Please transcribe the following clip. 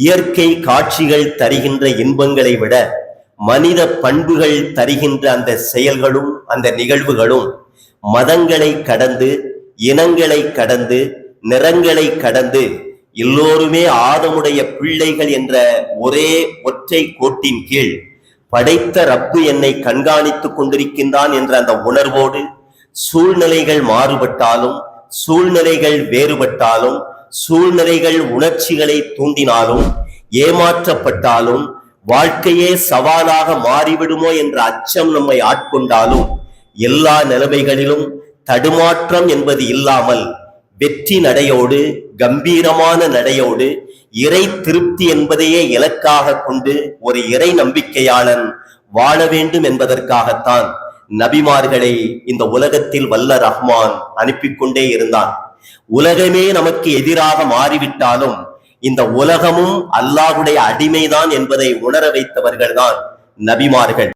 இயற்கை காட்சிகள் தருகின்ற இன்பங்களை விட மனித பண்புகள் தருகின்ற அந்த செயல்களும் அந்த நிகழ்வுகளும் மதங்களை கடந்து இனங்களை கடந்து நிறங்களை கடந்து எல்லோருமே ஆதமுடைய பிள்ளைகள் என்ற ஒரே ஒற்றை கோட்டின் கீழ் படைத்த ரப்பு என்னை கண்காணித்துக் கொண்டிருக்கின்றான் என்ற அந்த உணர்வோடு சூழ்நிலைகள் மாறுபட்டாலும் சூழ்நிலைகள் வேறுபட்டாலும் சூழ்நிலைகள் உணர்ச்சிகளை தூண்டினாலும் ஏமாற்றப்பட்டாலும் வாழ்க்கையே சவாலாக மாறிவிடுமோ என்ற அச்சம் நம்மை ஆட்கொண்டாலும் எல்லா நிலைமைகளிலும் தடுமாற்றம் என்பது இல்லாமல் வெற்றி நடையோடு கம்பீரமான நடையோடு இறை திருப்தி என்பதையே இலக்காக கொண்டு ஒரு இறை நம்பிக்கையாளன் வாழ வேண்டும் என்பதற்காகத்தான் நபிமார்களை இந்த உலகத்தில் வல்ல ரஹ்மான் அனுப்பி கொண்டே இருந்தான். உலகமே நமக்கு எதிராக மாறிவிட்டாலும் இந்த உலகமும் அல்லாஹுடைய அடிமைதான் என்பதை உணர வைத்தவர்கள்தான் நபிமார்கள்.